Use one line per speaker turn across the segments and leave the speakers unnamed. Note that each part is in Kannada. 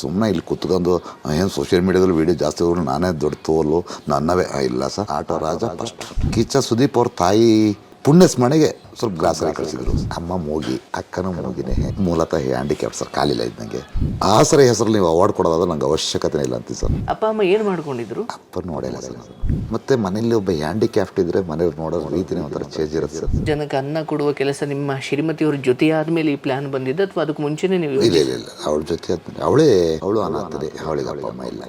ಸುಮ್ಮನೆ ಇಲ್ಲಿ ಕುತ್ಕೊಂಡು ಏನು ಸೋಷಿಯಲ್ ಮೀಡಿಯಾದಲ್ಲಿ ವೀಡಿಯೋ ಜಾಸ್ತಿ ಹೋದ್ರು ನಾನೇ ದೊಡ್ಡ ತೋಲು. ನನ್ನವೇ ಇಲ್ಲ sir. Auto Raja first Kichcha Sudeep ಅವ್ರ ತಾಯಿ. ಪುಣ್ಯ ಸ್ಮರಣೆಗೆ ಸ್ವಲ್ಪ ಗ್ಲಾಸರಿ ಕಳಿಸಿದ್ರು. ಅಮ್ಮ ಮೂಗಿ ಅಕ್ಕನೂ ಮೂಗಿನೇ ಮೂಲತಃ ಹ್ಯಾಂಡಿಕ್ಯಾಪ್ ಸರ್ ಕಾಲಿಲ್ಲ ಇದ್ದಂಗೆ. ಆಸರೆ ಹೆಸರಲ್ಲಿ ನೀವು ಅವಾರ್ಡ್ ಕೊಡೋದಾದ್ರೆ ನಂಗೆ ಅವಶ್ಯಕತೆ ಇಲ್ಲ ಅಂತ ಸರ್.
ಅಪ್ಪ ಅಮ್ಮ ಏನು ಮಾಡ್ಕೊಂಡಿದ್ರು?
ಅಪ್ಪ ನೋಡಿಲ್ಲ ಸರ್ ಮತ್ತೆ ಮನೇಲಿ ಒಬ್ಬ ಹ್ಯಾಂಡಿಕ್ಯಾಪ್ಟ್ ಇದ್ರೆ ಮನೆಯವ್ರು ನೋಡೋ ರೀತಿನೇ ಒಂಥರ ಚೇಂಜ್ ಇರುತ್ತೆ ಸರ್.
ಜನಕ್ಕೆ ಅನ್ನ ಕೊಡುವ ಕೆಲಸ ನಿಮ್ಮ ಶ್ರೀಮತಿಯವ್ರ ಜೊತೆ ಆದ್ಮೇಲೆ ಈ ಪ್ಲಾನ್ ಬಂದಿದ್ದ ಅಥವಾ ಅದಕ್ಕೆ ಮುಂಚೆನೇ ನೀವು
ಇಲ್ಲ ಇಲ್ಲ ಇಲ್ಲ. ಅವಳ ಜೊತೆ ಆದ್ಮೇಲೆ ಅವಳೇ ಅವಳು ಅನಾಥದೆ ಅವಳಿಗೆ ಅಪ್ಪ ಅಮ್ಮ ಇಲ್ಲ.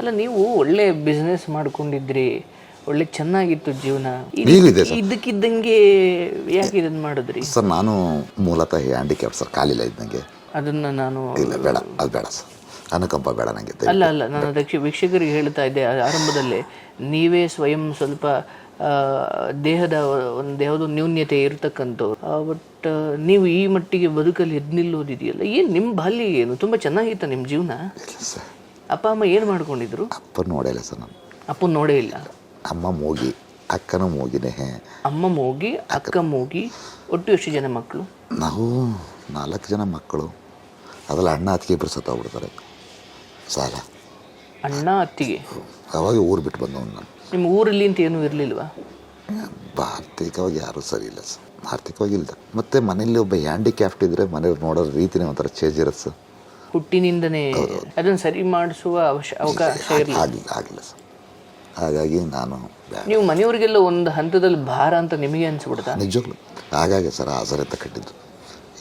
ಅಲ್ಲ ನೀವು ಒಳ್ಳೆ ಬಿಸ್ನೆಸ್ ಮಾಡ್ಕೊಂಡಿದ್ರಿ ಒಳ್ಳೆ ಚೆನ್ನಾಗಿತ್ತು ಜೀವನ.
ಇದಕ್ಕಿದ್ದಂಗೆ ಸರ್.
ಇದ್ದಕ್ಕಿದ್ದಂಗೆ ಯಾಕೆ ಇದನ್ನ ಮಾಡಿದ್ರಿ?
ಸರ್ ನಾನು ಮೂಲತಃ ಹ್ಯಾಂಡಿಕ್ಯಾಪ್ ಸರ್ ಕಾಲಿಲ್ಲ ಇದ್ದಂಗೆ.
ಅದನ್ನ ನಾನು
ಇಲ್ಲ ಬೇಡ ಅದು ಬೇಡ ಸರ್. ಅನುಕಂಪ ಬೇಡ ನನಗೆ
ಅಲ್ಲ ಅಲ್ಲ ನಾನು ಅದಕ್ಕೆ ವೀಕ್ಷಕರಿಗೆ ಹೇಳ್ತಾ ಇದ್ದೆ ಆ- ಆರಂಭದಲ್ಲೇ. ನೀವೇ ಸ್ವಯಂ ಸ್ವಲ್ಪ ಆ, ದೇಹದ ಒಂದು ದೇಹದ ನ್ಯೂನ್ಯತೆ ಇರತಕ್ಕಂಥವ್ರು. ಬಟ್ ನೀವು ಈ ಮಟ್ಟಿಗೆ ಬದುಕಲ್ಲಿ ಎದ್ದು ನಿಲ್ಲೋದಿದೆಯಲ್ಲ ಏನು ನಿಮ್ಮ ಬಾಲ್ಯ ಏನು? ತುಂಬ ಚೆನ್ನಾಗಿತ್ತ ನಿಮ್ಮ ಜೀವನ.
ಇಲ್ಲ ಸರ್.
ಅಪ್ಪ ಅಮ್ಮ ಏನು ಮಾಡ್ಕೊಂಡಿದ್ರು?
ಅಪ್ಪ ನೋಡಿಲ್ಲ ಸರ್ ನಾನು.
ಅಪ್ಪನ ನೋಡೇ ಇಲ್ಲ.
ಅಮ್ಮ ಮೂಗಿ ಅಕ್ಕನ ಮೂಗಿನೇ.
ಅಮ್ಮ ಮೂಗಿ ಅಕ್ಕ ಮೂಗಿ ಒಟ್ಟು ಎಷ್ಟು ಜನ ಮಕ್ಕಳು
ನಾವು ನಾಲ್ಕು ಜನ ಮಕ್ಕಳು. ಅದರಲ್ಲಿ ಅಣ್ಣ ಅತ್ತಿಗೆ ಇಬ್ಬರು ಸತ್ತೋಗ್ಬಿಡ್ತಾರೆ ಸಾಲ.
ಅಣ್ಣ ಅತ್ತಿಗೆ?
ಅವಾಗ ಊರು ಬಿಟ್ಟು ಬಂದವನು ನಾನು.
ನಿಮ್ಮ ಊರಲ್ಲಿ ಅಂತ ಏನೂ ಇರಲಿಲ್ವಾ?
ಆರ್ಥಿಕವಾಗಿ ಯಾರೂ ಸರಿ ಇಲ್ಲ ಸರ್. ಆರ್ಥಿಕವಾಗಿ ಇಲ್ಲ. ಮತ್ತೆ ಮನೇಲಿ ಒಬ್ಬ ಹ್ಯಾಂಡಿಕ್ಯಾಪ್ಟ್ ಇದ್ರೆ ಮನೆಯವ್ರು ನೋಡೋ ರೀತಿನೇ ಒಂಥರ ಚೇಂಜ್ ಇರುತ್ತೆ ಸರ್.
ಹುಟ್ಟಿನಿಂದನೇ ಅದನ್ನು ಸರಿ ಮಾಡಿಸುವ ಅವಶ್ಯ ಅವಕಾಶ ಇರಲಿಲ್ಲ
ಆಗಲಿಲ್ಲ ಆಗಲಿಲ್ಲ ಸರ್. ಹಾಗಾಗಿ ನಾನು
ನೀವು ಮನೆಯವರಿಗೆಲ್ಲ ಒಂದು ಹಂತದಲ್ಲಿ ಭಾರ ಅಂತ ನಿಮಗೆ ಅನಿಸ್ಬಿಡ್ತಾ?
ನಿಜವಾಗ್ಲು ಹಾಗಾಗಿ ಸರ್ ಆಸರೆ ಅಂತ ಕಟ್ಟಿದ್ದು.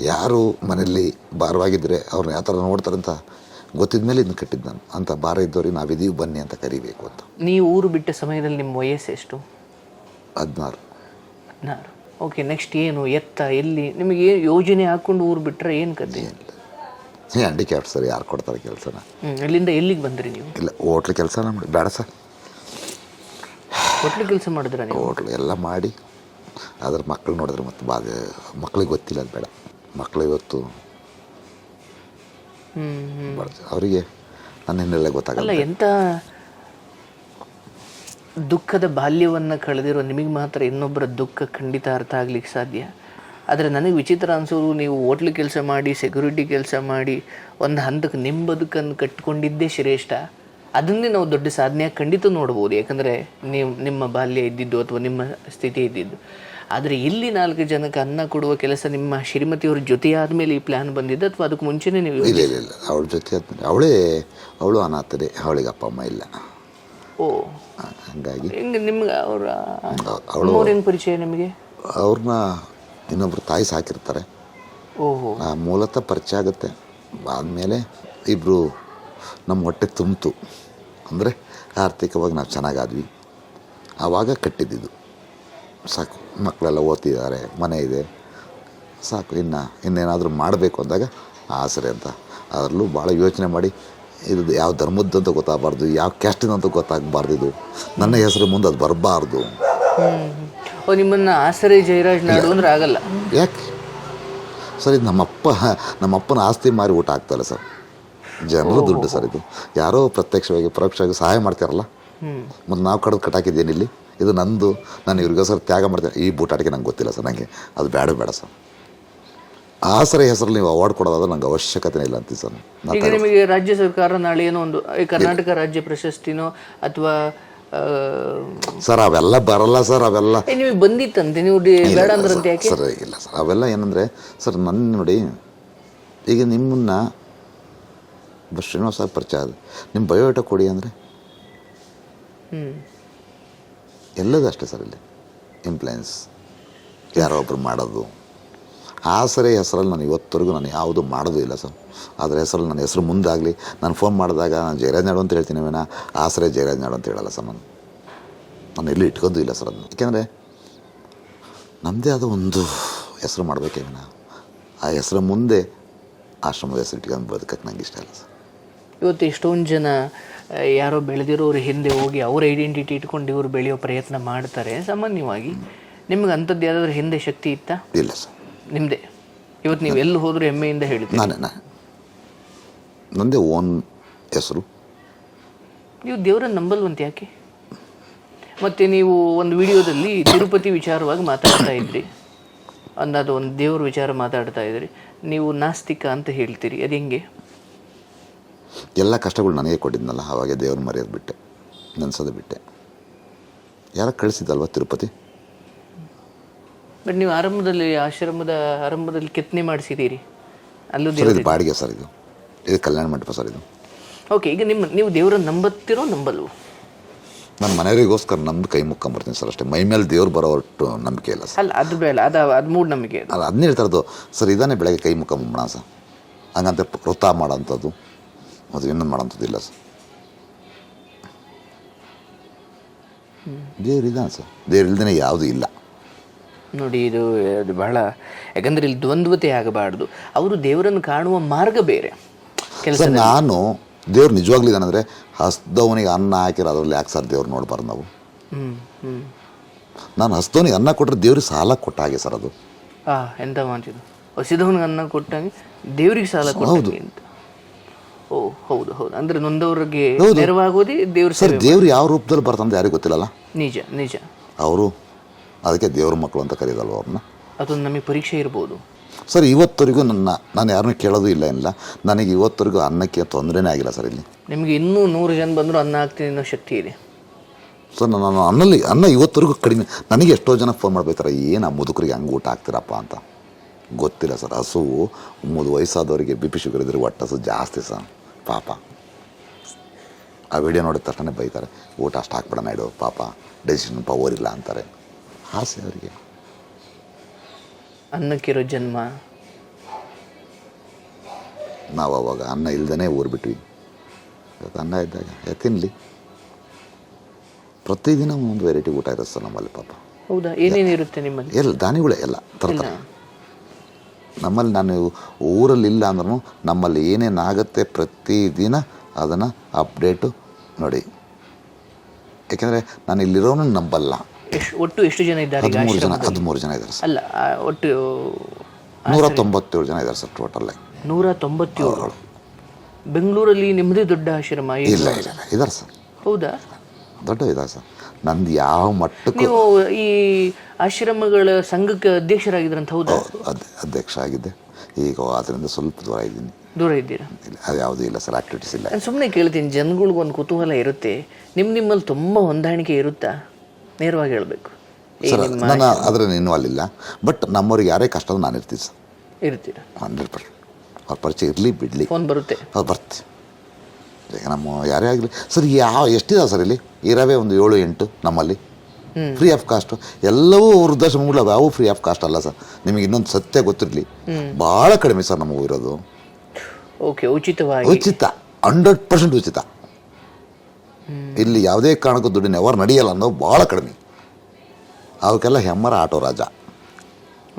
ಯಾರು ಮನೆಯಲ್ಲಿ ಭಾರವಾಗಿದ್ದರೆ ಅವ್ರನ್ನ ಯಾವ ಥರ ನೋಡ್ತಾರಂತ ಅಂತ ಗೊತ್ತಿದ ಮೇಲೆ ಇದನ್ನ ಕಟ್ಟಿದ್ದು ನಾನು. ಅಂತ ಭಾರ ಇದ್ದವ್ರಿಗೆ ಇದೀವಿ ಬನ್ನಿ ಅಂತ ಕರಿಬೇಕು ಅಂತ.
ನೀವು ಊರು ಬಿಟ್ಟ ಸಮಯದಲ್ಲಿ ನಿಮ್ಮ ವಯಸ್ಸು ಎಷ್ಟು?
ಹದಿನಾರು.
ಹದಿನಾರು. ಓಕೆ ನೆಕ್ಸ್ಟ್ ಏನು? ಎತ್ತ ಎಲ್ಲಿ? ನಿಮಗೆ ಏನ್ ಯೋಜನೆ ಹಾಕ್ಕೊಂಡು ಊರು ಬಿಟ್ಟರೆ ಏನು ಕತೆ
ಹ್ಯಾಂಡಿಕ್ಯಾಪ್ಟ್ ಸರ್ ಯಾರು ಕೊಡ್ತಾರೆ ಕೆಲಸನ?
ಇಲ್ಲಿಂದ ಎಲ್ಲಿಗೆ ಬಂದ್ರಿ ನೀವು?
ಇಲ್ಲ ಹೋಟ್ಲ್ ಕೆಲಸನ ಮಾಡಿ ಬೇಡ ಸರ್.
ಹೋಟ್ಲ್ ಕೆಲಸ ಮಾಡಿದ್ರ ನೀವು?
ಹೋಟ್ಲ್ ಎಲ್ಲ ಮಾಡಿ ಅದ್ರ ಮಕ್ಕಳು ನೋಡಿದ್ರೆ ಮತ್ತೆ ಬಾ ಮಕ್ಳಿಗೆ ಗೊತ್ತಿಲ್ಲ ಅದು ಬೇಡ. ಮಕ್ಳು ಇವತ್ತು ಅವರಿಗೆ ನನ್ನ ಹಿನ್ನೆಲೆ ಗೊತ್ತಾಗಲ್ಲ
ಎಂಥ ದುಃಖದ ಬಾಲ್ಯವನ್ನು ಕಳೆದಿರೋ ನಿಮಗೆ ಮಾತ್ರ ಇನ್ನೊಬ್ಬರ ದುಃಖ ಖಂಡಿತ ಅರ್ಥ ಆಗ್ಲಿಕ್ಕೆ ಸಾಧ್ಯ. ಆದರೆ ನನಗೆ ವಿಚಿತ್ರ ಅನಿಸೋದು ನೀವು ಹೋಟ್ಲ್ ಕೆಲಸ ಮಾಡಿ ಸೆಕ್ಯೂರಿಟಿ ಕೆಲಸ ಮಾಡಿ ಒಂದು ಹಂತಕ್ಕೆ ನಿಮ್ಮ ಬದುಕನ್ನು ಕಟ್ಟಿಕೊಂಡಿದ್ದೇ ಶ್ರೇಷ್ಠ. ಅದನ್ನೇ ನಾವು ದೊಡ್ಡ ಸಾಧನೆಯಾಗಿ ಖಂಡಿತ ನೋಡ್ಬೋದು. ಯಾಕಂದರೆ ನೀವು ನಿಮ್ಮ ಬಾಲ್ಯ ಇದ್ದಿದ್ದು ಅಥವಾ ನಿಮ್ಮ ಸ್ಥಿತಿ ಇದ್ದಿದ್ದು. ಆದರೆ ಇಲ್ಲಿ ನಾಲ್ಕು ಜನಕ್ಕೆ ಅನ್ನ ಕೊಡುವ ಕೆಲಸ ನಿಮ್ಮ ಶ್ರೀಮತಿಯವ್ರ ಜೊತೆ ಆದಮೇಲೆ ಈ ಪ್ಲ್ಯಾನ್ ಬಂದಿದ್ದು ಅಥವಾ ಅದಕ್ಕೆ ಮುಂಚೆನೇ ನೀವು
ಇಲ್ಲ ಇಲ್ಲ ಇಲ್ಲ. ಅವಳ ಜೊತೆ ಆದ್ಮೇಲೆ ಅವಳೇ ಅವಳು ಅನಾಥದೆ ಅವಳಿಗೆ ಅಪ್ಪ ಅಮ್ಮ ಇಲ್ಲ.
ಓ.
ಹಾಗಾಗಿ
ಹೆಂಗೆ ನಿಮ್ಗೆ ಅವರ ಪರಿಚಯ ನಿಮಗೆ?
ಅವ್ರನ್ನ ಇನ್ನೊಬ್ರು ತಾಯಿ ಸಾಕಿರ್ತಾರೆ.
ಓಹೋ.
ಆ ಮೂಲತಃ ಪರಿಚಯ ಆಗುತ್ತೆ. ಆದಮೇಲೆ ಇಬ್ಬರು ನಮ್ಮ ಹೊಟ್ಟೆ ತುಂಬಿತು. ಅಂದರೆ ಆರ್ಥಿಕವಾಗಿ ನಾವು ಚೆನ್ನಾಗಾದ್ವಿ. ಆವಾಗ ಕಟ್ಟಿದ್ದಿದ್ದು. ಸಾಕು ಮಕ್ಕಳೆಲ್ಲ ಓದ್ತಿದ್ದಾರೆ ಮನೆ ಇದೆ. ಸಾಕು ಇನ್ನು ಇನ್ನೇನಾದರೂ ಮಾಡಬೇಕು ಅಂದಾಗ ಆಸರೆ ಅಂತ. ಅದರಲ್ಲೂ ಭಾಳ ಯೋಚನೆ ಮಾಡಿ ಇದು ಯಾವ ಧರ್ಮದ್ದು ಅಂತ ಗೊತ್ತಾಗಬಾರ್ದು ಯಾವ ಕ್ಯಾಸ್ಟಿನ ಅಂತ ಗೊತ್ತಾಗಬಾರ್ದು ಇದು ನನ್ನ ಹೆಸರು ಮುಂದೆ ಅದು ಬರಬಾರ್ದು.
ನಿಮ್ಮನ್ನ ಆಸರೆ ಜಯರಾಜ್ ನಾಡು ಅಂದ್ರೆ ಆಗಲ್ಲ.
ಯಾಕೆ? ಸರ್ ಇದು ನಮ್ಮಪ್ಪ ನಮ್ಮಪ್ಪನ ಆಸ್ತಿ ಮಾರಿ ಊಟ ಆಗ್ತಲ್ಲ ಸರ್. ಜನರು ದುಡ್ಡು ಸರ್ ಇದು. ಯಾರೋ ಪ್ರತ್ಯಕ್ಷವಾಗಿ ಪರೋಕ್ಷವಾಗಿ ಸಹಾಯ ಮಾಡ್ತಾರಲ್ಲ? ಮತ್ತು ನಾವು ಕಡ್ದು ಕಟ್ಟಾಕಿದ್ದೇನೆ ಇಲ್ಲಿ. ಇದು ನಂದು ನಾನು ಇವ್ರಿಗೋಸ್ಕರ ತ್ಯಾಗ ಮಾಡ್ತೇನೆ. ಈ ಬೂಟಾಟಿಕೆ ನಂಗೆ ಗೊತ್ತಿಲ್ಲ ಸರ್ ನನಗೆ ಅದು ಬೇಡ ಬೇಡ ಸರ್. ಆಸರೆ ಹೆಸರಲ್ಲಿ ನೀವು ಅವಾರ್ಡ್ ಕೊಡೋದಾದ್ರೆ ನಂಗೆ ಅವಶ್ಯಕತೆ ಇಲ್ಲ ಅಂತ ಸರ್.
ಈಗ ನಿಮಗೆ ರಾಜ್ಯ ಸರ್ಕಾರ ನಾಳೆ ಏನೋ ಒಂದು ಕರ್ನಾಟಕ ರಾಜ್ಯ ಪ್ರಶಸ್ತಿನೋ ಅಥವಾ
ಸರ್ ಅವೆಲ್ಲ ಬರಲ್ಲ ಸರ್ ಅವೆಲ್ಲ
ನೀವು ಬಂದಿತ್ತಂತೆ ನೀವು ಬೇಡ ಅಂದ್ರೆ ಯಾಕೆ?
ಸರ್ ಇಲ್ಲ ಸರ್ ಅವೆಲ್ಲ ಏನಂದರೆ ಸರ್ ನನ್ನ ನೋಡಿ ಈಗ ನಿಮ್ಮನ್ನ ಶ್ರೀನಿವಾಸ ಪರಿಚಯ ಅದು ನಿಮ್ಮ ಬಯೋಡೇಟಾ ಕೊಡಿ ಅಂದರೆ? ಎಲ್ಲದೂ ಅಷ್ಟೇ ಸರ್ ಇಲ್ಲಿ ಇಂಪ್ಲೆನ್ಸ್ ಯಾರೋ ಒಬ್ರು ಮಾಡೋದು. ಸರಿ ಹೆಸರಲ್ಲಿ ನಾನು ಇವತ್ತರೆಗೂ ನಾನು ಯಾವುದು ಮಾಡೋದು ಇಲ್ಲ ಸರ್. ಅದ್ರ ಹೆಸರು ನನ್ನ ಹೆಸರು ಮುಂದಾಗಲಿ. ನಾನು ಫೋನ್ ಮಾಡಿದಾಗ ನಾನು ಜಯರಾಜ್ ನಾಡು ಅಂತ ಹೇಳ್ತೀನಿ ವಿನ ಆಸರೆ ಜಯರಾಜ್ ನಾಡು ಅಂತ ಹೇಳಲ್ಲ ಸರ್ ನಾನು. ನಾನು ಎಲ್ಲಿ ಇಟ್ಕೊಂಡು ಇಲ್ಲ ಸರ್ ಅದನ್ನು. ಯಾಕೆಂದರೆ ನಮ್ಮದೇ ಆದ ಒಂದು ಹೆಸರು ಮಾಡಬೇಕೇ ವಿನ ಆ ಹೆಸರು ಮುಂದೆ ಆಶ್ರಮದ ಹೆಸರು ಇಟ್ಕೊಂಡು ಬದುಕಕ್ಕೆ ನಂಗೆ ಇಷ್ಟ ಇಲ್ಲ ಸರ್.
ಇವತ್ತು ಎಷ್ಟೊಂದು ಜನ ಯಾರೋ ಬೆಳೆದಿರೋರು ಹಿಂದೆ ಹೋಗಿ ಅವ್ರ ಐಡೆಂಟಿಟಿ ಇಟ್ಕೊಂಡು ಇವರು ಬೆಳೆಯೋ ಪ್ರಯತ್ನ ಮಾಡ್ತಾರೆ. ಸಾಮಾನ್ಯವಾಗಿ ನಿಮ್ಗೆ ಅಂಥದ್ದು ಯಾವ್ದಾದ್ರು ಹಿಂದೆ ಶಕ್ತಿ ಇತ್ತಾ?
ಇಲ್ಲ ಸರ್.
ನಿಮ್ಮದೇ ಇವತ್ತು ನೀವು ಎಲ್ಲಿ ಹೋದರೂ ಹೆಮ್ಮೆಯಿಂದ
ನಾನೇ ನಾನು. ನನ್ನದೇ ಓನ್ ಹೆಸರು.
ನೀವು ದೇವರನ್ನು ನಂಬಲ್ವಂತೆ ಯಾಕೆ? ಮತ್ತೆ ನೀವು ಒಂದು ವಿಡಿಯೋದಲ್ಲಿ ತಿರುಪತಿ ವಿಚಾರವಾಗಿ ಮಾತಾಡ್ತಾ ಇದ್ರಿ. ಅನ್ನೋದು ಒಂದು ದೇವ್ರ ವಿಚಾರ ಮಾತಾಡ್ತಾ ಇದ್ರಿ. ನೀವು ನಾಸ್ತಿಕ ಅಂತ ಹೇಳ್ತೀರಿ. ಅದು ಹೆಂಗೆ?
ಎಲ್ಲ ಕಷ್ಟಗಳು ನನಗೆ ಕೊಟ್ಟಿದ್ನಲ್ಲ ಅವಾಗೆ ದೇವ್ರ ಮರ್ಯಾದೆ ಬಿಟ್ಟೆ ನೆನ್ಸೋದು ಬಿಟ್ಟೆ. ಯಾರ ಕಳಿಸಿದ್ದಲ್ವ ತಿರುಪತಿ?
ಬಟ್ ನೀವು ಆರಂಭದಲ್ಲಿ ಆಶ್ರಮದ ಆರಂಭದಲ್ಲಿ ಕೆತ್ತನೆ ಮಾಡಿಸಿದ್ದೀರಿ. ಅಲ್ಲೂ
ಸರ್ ಇದು ಬಾಡಿಗೆ ಸರ್ ಇದು. ಇದು ಕಲ್ಯಾಣ ಮಂಟಪ ಸರ್ ಇದು.
ಓಕೆ ಈಗ ನಿಮ್ಮ ನೀವು ದೇವರನ್ನು ನಂಬತ್ತಿರೋ ನಂಬಲ್ವೋ?
ನನ್ನ ಮನೆಯವರಿಗೋಸ್ಕರ ನಂಬಿ ಕೈ ಮುಕ್ಕೊಂಬರ್ತೀನಿ ಸರ್ ಅಷ್ಟೇ. ಮೈ ಮೇಲೆ ದೇವ್ರು ಬರೋ ಒಟ್ಟು ನಂಬಿಕೆ ಇಲ್ಲ ಸರ್.
ಅಲ್ಲ ಅದು ಬೇಡ ಅದು ಅದು ಮೂಢನಂಬಿಕೆ ಅದು
ಅಲ್ಲ ಅದನ್ನ ಹೇಳ್ತಾ ಇರೋದು ಸರ್ ಇದಾನೆ ಬೆಳಗ್ಗೆ ಕೈ ಮುಕ್ಕೊಂಬಿಡೋಣ ಸರ್. ಹಂಗಂತ ವೃತ್ತ ಮಾಡೋಂಥದ್ದು ಅದು ಇನ್ನೊಂದು ಮಾಡೋಂಥದ್ದು ಇಲ್ಲ ಸರ್. ದೇವ್ರು ಇದ್ದಾನೆ ಸರ್. ದೇವ್ರು ಇಲ್ದೇ ಯಾವುದೂ ಇಲ್ಲ.
ನೋಡಿ ಇದು ಅದು ಬಹಳ ಯಾಕಂದರೆ ಇಲ್ಲಿ ದ್ವಂದ್ವತೆ ಆಗಬಾರ್ದು. ಅವರು ದೇವರನ್ನು ಕಾಣುವ ಮಾರ್ಗ ಬೇರೆ. ಕೆಲಸ
ನಾನು ದೇವ್ರು ನಿಜವಾಗ್ಲೂ ಇದ್ದಾನಂದರೆ ಹಸ್ದವನಿಗೆ ಅನ್ನ ಹಾಕಿರೋ ಅದ್ರಲ್ಲಿ ಯಾಕೆ ಸರ್ ದೇವ್ರು ನೋಡ್ಬಾರ್ದು ನಾವು? ನಾನು ಹಸ್ದವನಿಗೆ ಅನ್ನ ಕೊಟ್ಟರೆ ದೇವ್ರಿಗೆ ಸಾಲ ಕೊಟ್ಟ ಹಾಗೆ ಸರ್ ಅದು.
ಆ ಎಂತ ಮಾತಿದು ಹಸಿದವನಿಗೆ ಅನ್ನ ಕೊಟ್ಟಂಗೆ ದೇವ್ರಿಗೆ ಸಾಲ ಕೊಟ್ಟಂಗೆ ಅಂತ ಓ ಹೌದು ಹೌದು. ಅಂದ್ರೆ ನೊಂದವ್ರಿಗೆ ನೆರವಾಗೋದೇ ದೇವ್ರ
ಸರ್
ಸೇವೆ
ದೇವ್ರು ಯಾವ ರೂಪದಲ್ಲಿ ಬರ್ತಂದ್ರೆ ಯಾರಿಗೂ ಗೊತ್ತಿಲ್ಲಲ್ಲ?
ನಿಜ ನಿಜ.
ಅವರು ಅದಕ್ಕೆ ದೇವ್ರ ಮಕ್ಕಳು ಅಂತ ಕರೀದಲ್ವ ಅವ್ರನ್ನ?
ಅದೊಂದು ನಮಗೆ ಪರೀಕ್ಷೆ ಇರ್ಬೋದು.
ಸರ್ ಇವತ್ತವರೆಗೂ ನನ್ನ ನಾನು ಯಾರನ್ನೂ ಕೇಳೋದು ಇಲ್ಲ ಇಲ್ಲ ನನಗೆ ಇವತ್ತವರೆಗೂ ಅನ್ನಕ್ಕೆ ತೊಂದರೆನೇ ಆಗಿಲ್ಲ ಸರ್ ಇಲ್ಲಿ.
ನಿಮಗೆ ಇನ್ನೂ ನೂರು ಜನ ಬಂದರೂ ಅನ್ನ ಹಾಕ್ತೀನಿ ಅನ್ನೋ ಶಕ್ತಿ ಇದೆ.
ಸರ್ ನಾನು ಅನ್ನಲ್ಲಿ ಅನ್ನ ಇವತ್ತವರೆಗೂ ಕಡಿಮೆ ನನಗೆ ಎಷ್ಟೋ ಜನ ಫೋನ್ ಮಾಡ್ಬೇಕಾರೆ ಏನು ಆ ಮುದುಕರಿಗೆ ಹಂಗೆ ಊಟ ಹಾಕ್ತೀರಪ್ಪ ಅಂತ. ಗೊತ್ತಿಲ್ಲ ಸರ್ ಹಸು ಮುದು ವಯಸ್ಸಾದವರಿಗೆ ಬಿ ಪಿ ಶುಗರ್ ಇದ್ರೆ ಒಟ್ಟು ಹಸು ಜಾಸ್ತಿ ಸರ್. ಪಾಪ. ಆ ವಿಡಿಯೋ ನೋಡಿದ ತಕ್ಷಣ ಬೈತಾರೆ ಊಟ ಅಷ್ಟು ಹಾಕ್ಬಿಡೋಣ ಇಡು ಪಾಪ. ಡೆಸಿಷನ್ ಪವರ್ ಇಲ್ಲ ಅಂತಾರೆ. ಆಸೆ ಅವರಿಗೆ.
ಅನ್ನಕ್ಕಿರೋ ಜನ್ಮ?
ನಾವು ಅವಾಗ ಅನ್ನ ಇಲ್ದೇ ಊರು ಬಿಟ್ವಿ ಇವತ್ತು ಅನ್ನ ಇದ್ದಾಗ ತಿನ್ನಲಿ ಪ್ರತಿದಿನ ಒಂದು ವೆರೈಟಿ ಊಟ ಇರುತ್ತೆ ಸರ್ ನಮ್ಮಲ್ಲಿ ಪಾಪ.
ಹೌದಾ? ಏನೇನಿರುತ್ತೆ ನಿಮ್ಮಲ್ಲಿ?
ಎಲ್ಲ ದಾನಿಗಳೇ ಎಲ್ಲ ತರ್ತಾರೆ. ನಮ್ಮಲ್ಲಿ ನಾನು ಊರಲ್ಲಿ ಇಲ್ಲ ಅಂದ್ರೂ ನಮ್ಮಲ್ಲಿ ಏನೇನಾಗುತ್ತೆ ಪ್ರತಿದಿನ ಅದನ್ನು ಅಪ್ಡೇಟು ನೋಡಿ. ಯಾಕೆಂದರೆ ನಾನು ಇಲ್ಲಿರೋನು ನಂಬಲ್ಲ.
ಎಷ್ಟು ಒಟ್ಟು ಎಷ್ಟು ಜನ ಇದ್ದಾರೆ ಈಗ
ಹದಿಮೂರು ಜನ
ಆಶ್ರಮದಲ್ಲಿ?
ಹದಿಮೂರು ಜನ ಇದ್ದಾರೆ ಸರ್.
ಅಲ್ಲ ಆ, ಒಟ್ಟು
ನೂರ ತೊಂಬತ್ತೇಳು ಜನ ಇದ್ದಾರೆ ಸರ್ ಟೋಟಲ್
ನೂರ ತೊಂಬತ್ತೇಳು ಬೆಂಗಳೂರಲ್ಲಿ ನಿಮ್ಮದೇ ದೊಡ್ಡ ಆಶ್ರಮ ಏನು?
ಇಲ್ಲ ಇಲ್ಲ ಇಲ್ಲ ಇದ್ದಾರೆ ಸರ್.
ಹೌದಾ?
ದೊಡ್ಡ ಇದ್ದಾರೆ ಸರ್. ನಂದು ಯಾವ ಮಟ್ಟಕ್ಕೆ
ನೀವು ಈ ಆಶ್ರಮಗಳ ಸಂಘಕ್ಕೆ ಅಧ್ಯಕ್ಷರಾಗಿದ್ರಂತ ಹೌದಾ?
ಅದ್ ಅಧ್ಯಕ್ಷ ಆಗಿದ್ದೆ ಈಗ ಅದರಿಂದ ಸ್ವಲ್ಪ ದೂರ ಇದ್ದೀನಿ.
ದೂರ ಇದ್ದೀರಾ?
ಇಲ್ಲ ಅದು ಯಾವುದೂ ಇಲ್ಲ ಸರ್ ಆಕ್ಟಿವಿಟೀಸ್ ಇಲ್ಲ.
ನಾನು ಸುಮ್ಮನೆ ಕೇಳ್ತೀನಿ ಜನಗಳಿಗೆ ಒಂದು ಕುತೂಹಲ ಇರುತ್ತೆ. ನಿಮ್ಮ ನಿಮ್ಮಲ್ಲಿ ತುಂಬ ಹೊಂದಾಣಿಕೆ ಇರುತ್ತಾ? ನೇರವಾಗಿ ಹೇಳಬೇಕು.
ಸರ್ ನಾನು ಅದರಲ್ಲಿ ಇನ್ನೂ ಅಲ್ಲಿಲ್ಲ. ಬಟ್ ನಮ್ಮವ್ರಿಗೆ ಯಾರೇ ಕಷ್ಟ ನಾನು ಇರ್ತೀನಿ ಸರ್.
ಇರ್ತೀರಾ?
Hundred percent. ಅವ್ರ ಪರಿಚಯ ಇರಲಿ ಬಿಡಲಿ.
ಫೋನ್ ಬರುತ್ತೆ.
ಅದು ಬರ್ತೀವಿ ಈಗ ನಮ್ಮ ಯಾರೇ ಆಗಲಿ ಸರ್ ಯಾವ ಎಷ್ಟಿದೆ ಸರ್ ಇಲ್ಲಿ? ಇರವೇ ಒಂದು ಏಳು ಎಂಟು ನಮ್ಮಲ್ಲಿ. ಫ್ರೀ ಆಫ್ ಕಾಸ್ಟು ಎಲ್ಲವೂ ವೃದ್ಧಾಶ್ರಮಗಳು ಯಾವೂ ಫ್ರೀ ಆಫ್ ಕಾಸ್ಟ್ ಅಲ್ಲ ಸರ್. ನಿಮಗೆ ಇನ್ನೊಂದು ಸತ್ಯ ಗೊತ್ತಿರಲಿ. ಭಾಳ ಕಡಿಮೆ ಸರ್ ನಮಗೂ ಇರೋದು.
ಓಕೆ ಉಚಿತವಾಗಿ.
ಉಚಿತ. ಹಂಡ್ರೆಡ್ ಪರ್ಸೆಂಟ್ ಉಚಿತ. ಇಲ್ಲಿ ಯಾವುದೇ ಕಾರಣಕ್ಕೂ ದುಡ್ಡಿನ ವ್ಯವಹಾರ ನಡೆಯಲ್ಲ ಅನ್ನೋದು ಭಾಳ ಕಡಿಮೆ. ಅವಕ್ಕೆಲ್ಲ ಹೆಮ್ಮರ ಆಟೋ ರಾಜ.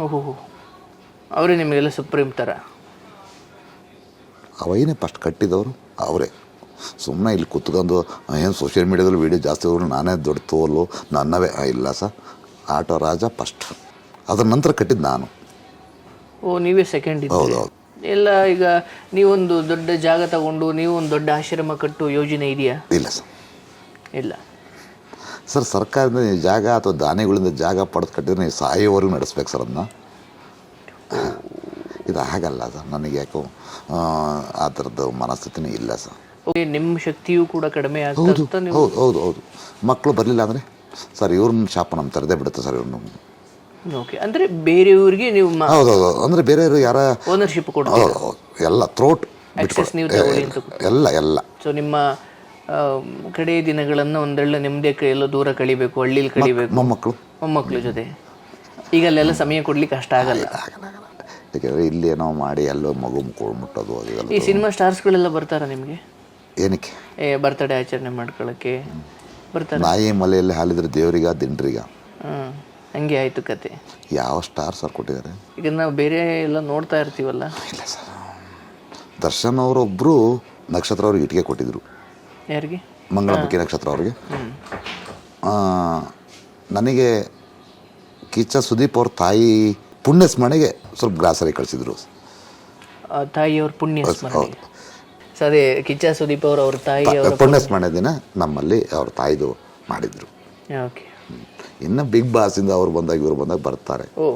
ಓಹೋ ಅವರೇ ನಿಮಗೆಲ್ಲ ಸುಪ್ರೀಂ ಥರ
ಅವೇನೇ ಫಸ್ಟ್ ಕಟ್ಟಿದವರು? ಅವರೇ. ಸುಮ್ಮನೆ ಇಲ್ಲಿ ಕುತ್ಕೊಂಡು ಏನು ಸೋಷಿಯಲ್ ಮೀಡ್ಯಾದಲ್ಲಿ ವೀಡಿಯೋ ಜಾಸ್ತಿ ಹೋದ್ರು ನಾನೇ ದೊಡ್ಡ ತೋಲು ನನ್ನವೇ. ಇಲ್ಲ ಸರ್. Auto Raja first. ಅದರ ನಂತರ ಕಟ್ಟಿದ್ದು ನಾನು.
ಓ ನೀವೇ ಸೆಕೆಂಡ್
ಹೌದೌದು
ಎಲ್ಲ ಈಗ ನೀವೊಂದು ದೊಡ್ಡ ಜಾಗ ತಗೊಂಡು ನೀವೊಂದು ದೊಡ್ಡ ಆಶ್ರಮ ಕಟ್ಟು ಯೋಜನೆ ಇದೆಯಾ?
ಇಲ್ಲ ಸರ್.
ಇಲ್ಲ.
ಸರ್ ಸರ್ಕಾರದಿಂದ ನೀವು ಜಾಗ ಅಥವಾ ದಾನಿಗಳಿಂದ ಜಾಗ ಪಡೆದು ಕಟ್ಟಿದ್ರೆ ನೀವು ಸಾಯೋವರೆಗೂ ನಡೆಸ್ಬೇಕು ಸರ್ ಅದನ್ನ? ಇದು ಆಗಲ್ಲ ಸರ್ ನನಗೆ ಯಾಕೋ ಆ, ಥರದ್ದು ಮನಸ್ಥಿತಿನೇ ಇಲ್ಲ ಸರ್.
ಓಕೆ ನಿಮ್ಮ ಶಕ್ತಿಯೂ ಕೂಡ ಕಡಿಮೆ
ಹೌದು ಹೌದು ಹೌದು ಹೌದು. ಮಕ್ಕಳು ಬರಲಿಲ್ಲ ಅಂದರೆ? ಸರ್ ಇವ್ರನ್ನ ಶಾಪ ನಮ್ಮ ತರದೇ ಬಿಡುತ್ತೆ ಸರ್ ಇವ್ರನ್ನ.
ಓಕೆ ಅಂದರೆ ಬೇರೆಯವ್ರಿಗೆ ನೀವು
ಹೌದು ಹೌದು ಅಂದರೆ ಬೇರೆಯವರು ಯಾರ
ಓನರ್ಶಿಪ್ ಕೊಡು
ಎಲ್ಲ ಥ್ರೋಟ್ ಎಲ್ಲ ಎಲ್ಲ.
ಸೊ ನಿಮ್ಮ ಕಡೆ ದಿನಗಳನ್ನು ಒಂದೆಳ್ಳೆ ನಿಮ್ಮದೇ ಎಲ್ಲ ದೂರ ಕಳಿಬೇಕು ಹಳ್ಳಿಲಿ ಕಳಿಬೇಕು.
ಮೊಮ್ಮಕ್ಕಳು.
ಮೊಮ್ಮಕ್ಕಳು ಜೊತೆ. ಈಗ ಅಲ್ಲೆಲ್ಲ ಸಮಯ ಕೊಡ್ಲಿಕ್ಕೆ ಕಷ್ಟ ಆಗಲ್ಲ.
ಯಾಕೆಂದರೆ ಇಲ್ಲಿ ಏನೋ ಮಾಡಿ ಅಲ್ಲೋ ಮಗು ಮುಟ್ಟೋದು
ಈ ಸಿನಿಮಾ ಸ್ಟಾರ್ಸ್ಗಳೆಲ್ಲ ಬರ್ತಾರ ನಿಮಗೆ?
ಏನಕ್ಕೆ?
ಏ ಬರ್ತಡೇ ಆಚರಣೆ ಮಾಡ್ಕೊಳ್ಳೋಕ್ಕೆ ಬರ್ತಾರೆ?
ನಾಯಿ ಮಲೆಯಲ್ಲಿ ಹಾಲಿದ್ರೆ ದೇವರಿಗ ದಿಂಡ್ರಿಗ?
ಹಂಗೆ ಆಯಿತು ಕತೆ.
ಯಾವ ಸ್ಟಾರ್ ಸರ್ ಕೊಟ್ಟಿದ್ದಾರೆ?
ಈಗ ನಾವು ಬೇರೆ ಎಲ್ಲ ನೋಡ್ತಾ ಇರ್ತೀವಲ್ಲ?
ಇಲ್ಲ ಸರ್. ದರ್ಶನ್ ಅವರೊಬ್ಬರು ನಕ್ಷತ್ರ ಅವ್ರಿಗೆ ಇಟ್ಟಿಗೆ ಕೊಟ್ಟಿದ್ರು.
ಯಾರಿಗೆ?
ಮಂಗಳಮುಖಿ ನಕ್ಷತ್ರ ಅವ್ರಿಗೆ. ನನಗೆ ಕಿಚ್ಚ ಸುದೀಪ್ ಅವ್ರ ತಾಯಿ ಪುಣ್ಯ ಸ್ಮರಣೆಗೆ ಸ್ವಲ್ಪ ಗ್ರಾಸರಿ ಕಳಿಸಿದ್ರು.
ತಾಯಿ ತಾಯಿಯವ್ರ ಪುಣ್ಯ
ಹೌದು.
ಸೊ ಅದೇ ಕಿಚ್ಚ ಸುದೀಪ್ ಅವರು ಅವ್ರ ತಾಯಿ ಅವರ
ಪುಣ್ಯ ಸ್ಮರಣೆ ದಿನ ನಮ್ಮಲ್ಲಿ ಅವ್ರ ತಾಯಿದು ಮಾಡಿದ್ರು.
ಓಕೆ
ಇನ್ನು ಬಿಗ್ ಬಾಸಿಂದ ಅವ್ರು ಬಂದಾಗ ಇವರು ಬಂದಾಗ ಬರ್ತಾರೆ.
ಓ.